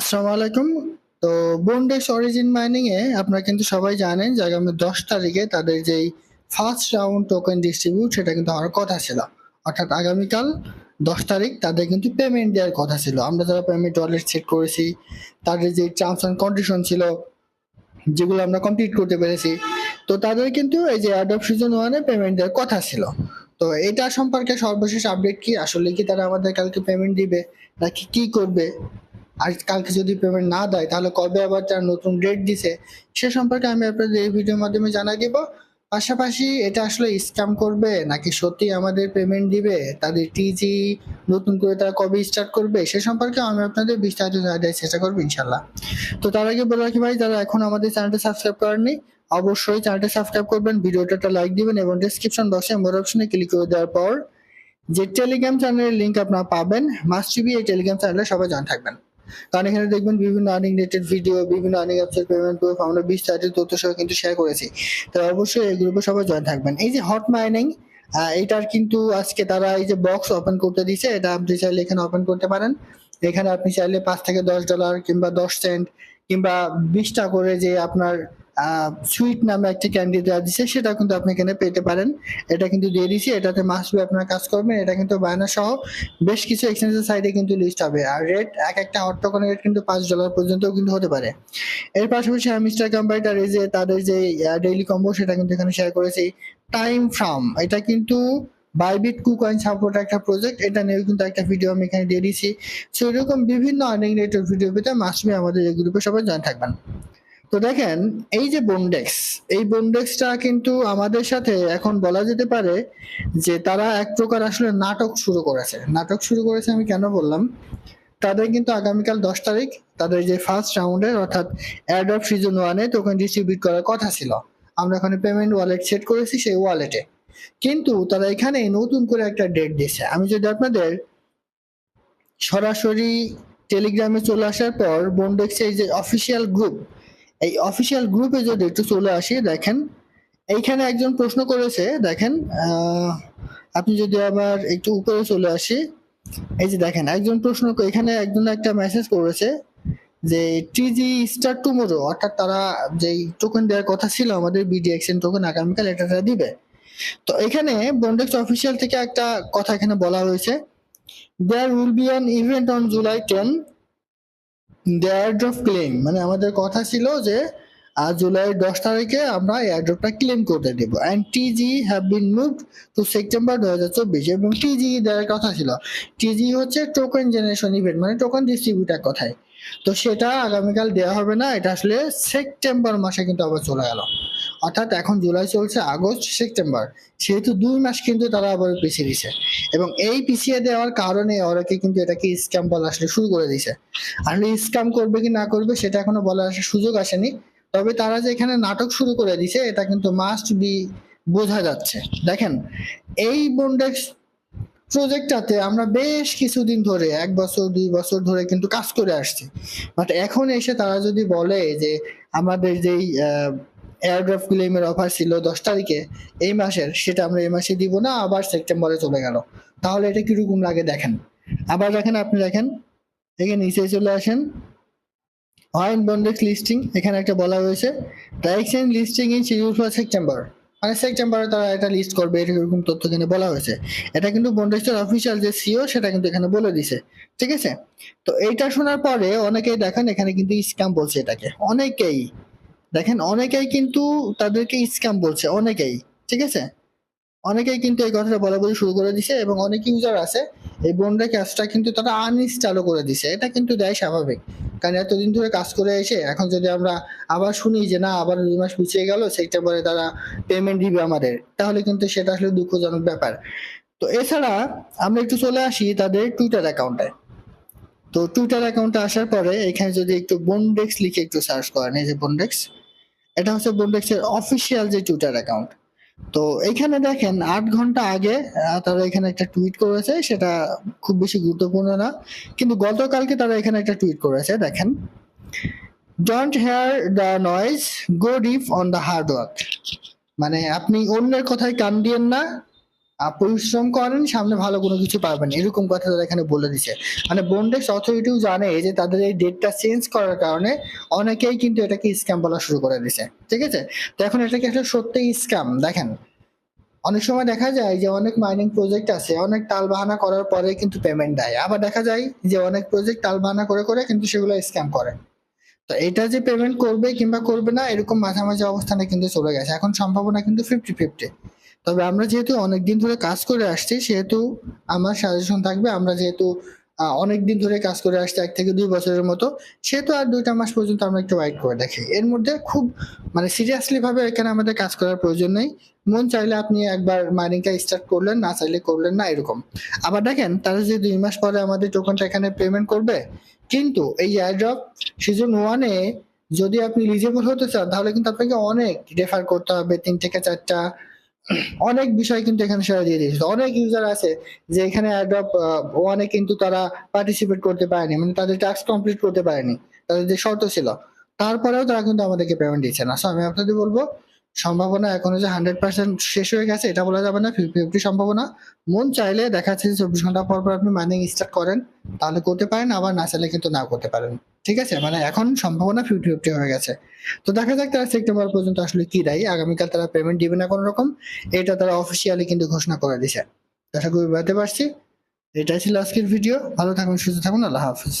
আসসালামু আলাইকুম। তো বন্ডেক্স অরিজিন মাইনিং এ আপনারা কিন্তু সবাই জানেন যে আগামী দশ তারিখে তাদের যেই ফার্স্ট রাউন্ড টোকেন ডিস্ট্রিবিউট সেটা কিন্তু হওয়ার কথা ছিল। অর্থাৎ আগামীকাল দশ তারিখ তাদের কিন্তু পেমেন্ট দেওয়ার কথা ছিল। আমরা যারা পেমেন্ট ওয়ালেট সেট করেছি, তাদের যে টার্মস অ্যান্ড কন্ডিশন ছিল, যেগুলো আমরা কমপ্লিট করতে পেরেছি, তো তাদের কিন্তু এই যে অ্যাডপ সিজন ওয়ানে পেমেন্ট দেওয়ার কথা ছিল। তো এটা সম্পর্কে সর্বশেষ আপডেট কি? আসলে কি তারা আমাদের কালকে পেমেন্ট দিবে? নাকি কি করবে? আর কালকে যদি পেমেন্ট না দেয়, তাহলে কবে আবার তার নতুন ডেট দিছে, সে সম্পর্কে আমি আপনাদের এই ভিডিওর মাধ্যমে জানা দিব। পাশাপাশি এটা আসলে স্ক্যাম করবে নাকি সত্যি আমাদের পেমেন্ট দিবে? তাদের টিজি নতুন করে তারা কবে স্টার্ট করবে? সে সম্পর্কে আমি আপনাদের বিস্তারিত জানার চেষ্টা করব ইনশাল্লাহ তো তার আগে বলে রাখি ভাই, যারা এখন আমাদের চ্যানেলটা সাবস্ক্রাইব করেননি, অবশ্যই চ্যানেলটা সাবস্ক্রাইব করবেন, ভিডিওটা একটা লাইক দিবেন এবং ডিসক্রিপশন বক্সে মোর অপশনে ক্লিক করে দেওয়ার পর যে টেলিগ্রাম চ্যানেলের লিঙ্ক আপনারা পাবেন মাস্ট বি এই টেলিগ্রাম চ্যানেলে সবাই জান থাকবেন। কারণ এখানে দেখবেন বিভিন্ন আর্নিং রিলেটেড ভিডিও বিভিন্ন আর্নিং অ্যাপসের পেমেন্ট প্রুফ আমরা বিস্তারিত তথ্য সহ কিন্তু শেয়ার করেছি। তো অবশ্যই এই গ্রুপে সবাই জয়েন থাকবেন। এই যে হট মাইনিং এটার কিন্তু আজকে তারা এই যে বক্স ওপেন করতে দিছে এটা আপনি চাইলে এখানে ওপেন করতে পারেন। এখানে আপনি চাইলে পাঁচ থেকে দশ ডলার কিংবা দশ সেন্ট কিংবা বিশটা করে যে আপনার সুইট নামে একটা ক্যান্ডি দেওয়া দিচ্ছে সেটা কিন্তু আপনি এখানে পেতে পারেন। এটা কিন্তু দিয়ে দিছি, এটাতে মাস্ট বি আপনার কাজ করবেন এটা কিন্তু বায়না সহ বেশ কিছু এক্সচেঞ্জের সাইডে কিন্তু লিস্ট হবে। আর রেট এক একটা হট টোকেনের রেট কিন্তু পাঁচ ডলার পর্যন্ত কিন্তু হতে পারে। এর পাশাপাশি আমি মিস্টার কোম্পানিটার এই যে তাদের যে ডেইলি কম্বো সেটা কিন্তু এখানে শেয়ার করেছি। টাইম ফ্রম এটা কিন্তু বাইবিট কুকয়েন সাপোর্ট একটা প্রজেক্ট এটা নিয়ে কিন্তু একটা ভিডিও আমি এখানে দিয়ে দিয়েছি সো এরকম বিভিন্ন আর্নিং রিলেটেড ভিডিও পেতে মাস্ট বি আমাদের এই গ্রুপে সবাই জয়েন থাকবেন। তো দেখেন, এই যে বন্ডেক্স এই বন্ডেক্সটা কিন্তু আমাদের সাথে এখন বলা যেতে পারে যে তারা এক প্রকার আসলে নাটক শুরু করেছে। নাটক শুরু করেছে আমি কেন বললাম? তাদের কিন্তু আগামীকাল দশ তারিখ, তাদের যে ফার্স্ট রাউন্ডের অর্থাৎ অ্যাড অফ সিজন ওয়ানে টোকেন ডিস্ট্রিবিউট করার কথা ছিল। আমরা এখানে পেমেন্ট ওয়ালেট সেট করেছি সেই ওয়ালেটে কিন্তু তারা এখানে নতুন করে একটা ডেট দিয়েছে। আমি যদি আপনাদের সরাসরি টেলিগ্রামে চলে আসার পর বন্ডেক্সের যে অফিসিয়াল গ্রুপ এই অফিসিয়াল গ্রুপে যদি একটু চলে আসি, দেখেন, এইখানে একজন প্রশ্ন করেছে, দেখেন আপনি যদি আবার একটু উপরে চলে আসি, এই যে দেখেন, একজন প্রশ্ন, এখানে একজন একটা মেসেজ করেছে যে টিজি স্টার টুমোরো অর্থাৎ তারা যেই টোকেন দেওয়ার কথা ছিল, আমাদের বিডিএক্সএন টোকেন আগামীকাল এটা দিবে। তো এখানে বন্ডেক্স অফিসিয়াল থেকে একটা কথা এখানে বলা হয়েছে there will be an event on July ten airdrop claim মানে আমাদের কথা ছিল যে, আজ জুলাই দশ তারিখে আমরা এয়ারড্রপটা ক্লেম করতে দেবো। And TG have been moved to September দু হাজার চব্বিশ এবং টিজি দেওয়ার কথা ছিল। টিজি হচ্ছে টোকেন জেনারেশন ইভেন্ট মানে টোকেন ডিস্ট্রিবিউটার কথায় তো সেটা আগামীকাল দেওয়া হবে না, এটা আসলে সেপ্টেম্বর মাসে কিন্তু আবার চলে গেল। অর্থাৎ এখন জুলাই চলছে আগস্ট, সেপ্টেম্বর। সেহেতু দুই মাস কিন্তু তারা আবার পিছিয়ে দিছে এবং এই পিছিয়ে দেওয়ার কারণে ওরাকে কিন্তু এটাকে স্ক্যাম বলা আসলে শুরু করে দিছে আসলে স্ক্যাম করবে কি না করবে সেটা এখনও বলার সুযোগ আসেনি। তবে তারা যে এখানে নাটক শুরু করে দিছে এটা কিন্তু মাস্ট বি বোঝা যাচ্ছে। দেখেন, এই বন্ডেক্স প্রজেক্টটাতে আমরা বেশ কিছুদিন ধরে, এক বছর, দুই বছর ধরে কিন্তু কাজ করে আসছি। বাট এখন এসে তারা যদি বলে যে, আমাদের যেই এয়ারড্রপ ক্লেমের অফার ছিল দশ তারিখে, এই মাসের, সেটা আমরা এই মাসে দিব না, আবার সেপ্টেম্বরে চলে গেল। তাহলে এটা কীরকম লাগে দেখেন? আবার দেখেন, আপনি দেখেন এখানে নিচে চলে আসেন। ওয়াইন বন্ডেক্স লিস্টিং এখানে একটা বলা হয়েছে। The exchange listing in schedule for September মানে সেপ্টেম্বরে তারা এটা লিস্ট করবে, এরকম তথ্য এখানে বলা হয়েছে। এটা কিন্তু বন্ডেক্সের অফিসিয়াল যে সিও সেটা কিন্তু এখানে বলে দিছে। ঠিক আছে? তো এইটা শোনার পরে অনেকেই দেখেন, এখানে কিন্তু স্ক্যাম বলছে এটাকে। অনেকেই। দেখেন, অনেকেই কিন্তু তাদেরকে স্ক্যাম বলছে, অনেকেই, ঠিক আছে? অনেকেই কিন্তু এই কথাটা বলা বলি শুরু করে দিছে এবং অনেক ইউজার আছে, এই বন্ডের কাজটা কিন্তু তারা আনইনস্টলও করে দিছে, এটা কিন্তু দেয় স্বাভাবিক। কারণ এতদিন ধরে কাজ করে এসে, এখন যদি আমরা আবার শুনি যে না, আবার দুই মাস পিছিয়ে গেল সেপ্টেম্বরে তারা পেমেন্ট দিবে আমাদের, তাহলে কিন্তু সেটা আসলে দুঃখজনক ব্যাপার। তো এছাড়া আমরা একটু চলে আসি তাদের টুইটার অ্যাকাউন্টে তো টুইটার অ্যাকাউন্টে আসার পরে এখানে যদি একটু বন্ডেক্স লিখে একটু সার্চ করেন, এই যে বন্ডেক্স এটা হচ্ছে বন্ডেক্সের অফিসিয়াল যে টুইটার অ্যাকাউন্ট তো এখানে দেখেন, আট ঘণ্টা আগে তারা এখানে একটা টুইট করেছে, সেটা খুব বেশি গুরুত্বপূর্ণ না, কিন্তু গতকালকে তারা এখানে একটা টুইট করেছে, দেখেন। Don't hear the noise go deep on the hard work মানে আপনি অন্যের কথায় কান দিয়েন না পরিশ্রম করেন, সামনে ভালো কোনো কিছু পাবেন। এরকম কথা তারা এখানে বলে দিছে। মানে বন্ডেক্স অথরিটিও জানে যে তাদের এই ডেটটা চেঞ্জ করার কারণে অনেকেই কিন্তু এটাকে স্ক্যাম বলা শুরু করে দিছে। ঠিক আছে? তো এখন এটাকে আসলে সত্যি স্ক্যাম দেখেন, অনেক সময় দেখা যায় যে অনেক মাইনিং প্রজেক্ট আছে, অনেক তাল বাহানা করার পরে কিন্তু পেমেন্ট দেয়। আবার দেখা যায় যে অনেক প্রজেক্ট টালবাহানা করে করে কিন্তু সেগুলো স্ক্যাম করে। তো এটা যে পেমেন্ট করবে কিংবা করবে না, এরকম মাঝামাঝি অবস্থানে কিন্তু চলে গেছে। এখন সম্ভাবনা কিন্তু ফিফটি ফিফটি তবে আমরা যেহেতু অনেকদিন ধরে কাজ করে আসছি, সেহেতু আমার সাজেশন থাকবে আমরা যেহেতু অনেক দিন ধরে কাজ করে আসছি, এক থেকে দুই বছরের মতো, সেহেতু আর দুইটা মাস পর্যন্ত আমরা একটু ওয়াইট করে দেখি। এর মধ্যে খুব মানে সিরিয়াসলি ভাবে এখানে আমাদের কাজ করার প্রয়োজন নেই। মন চাইলে আপনি একবার মাইনিংটা স্টার্ট করলেন, না চাইলে করলেন না, এরকম। আবার দেখেন, তারা যে দুই মাস পরে আমাদের টোকনটা এখানে পেমেন্ট করবে, কিন্তু এই এয়ারড্রপ সিজন ওয়ানে যদি আপনি লিজেবল হতে চান, তাহলে কিন্তু আপনাকে অনেক রেফার করতে হবে, তিন থেকে চারটা অনেক বিষয় কিন্তু এখানে সেরা দিয়ে দিয়েছে। অনেক ইউজার আছে যে এখানে অ্যাডপ ওয়ানে কিন্তু তারা পার্টিসিপেট করতে পারেনি মানে তাদের টাস্ক কমপ্লিট করতে পারেনি, তাদের যে শর্ত ছিল। তারপরেও তারা কিন্তু আমাদেরকে পেমেন্ট দিচ্ছে না। সো আমি আপনাদের বলব সম্ভাবনা এখনও যে হান্ড্রেড পার্সেন্ট শেষ হয়ে গেছে, এটা বলা যাবে না ফিফটি ফিফটি সম্ভাবনা। মন চাইলে দেখা যাচ্ছে চব্বিশ ঘণ্টা পর পর আপনি মাইনিং স্টার্ট করেন, তাহলে করতে পারেন, আবার না চাইলে কিন্তু না করতে পারেন। ঠিক আছে? মানে এখন সম্ভাবনা ফিফটি ফিফটি হয়ে গেছে। তো দেখা যাক তারা সেপ্টেম্বর পর্যন্ত আসলে কি দেয়। আগামীকাল তারা পেমেন্ট দিবে না কোনো রকম এটা তারা অফিসিয়ালি কিন্তু ঘোষণা করে দিছে। আশা করি বুঝতে পারছি। এটাই ছিল আজকের ভিডিও ভালো থাকুন সুস্থ থাকুন, আল্লাহ হাফিজ।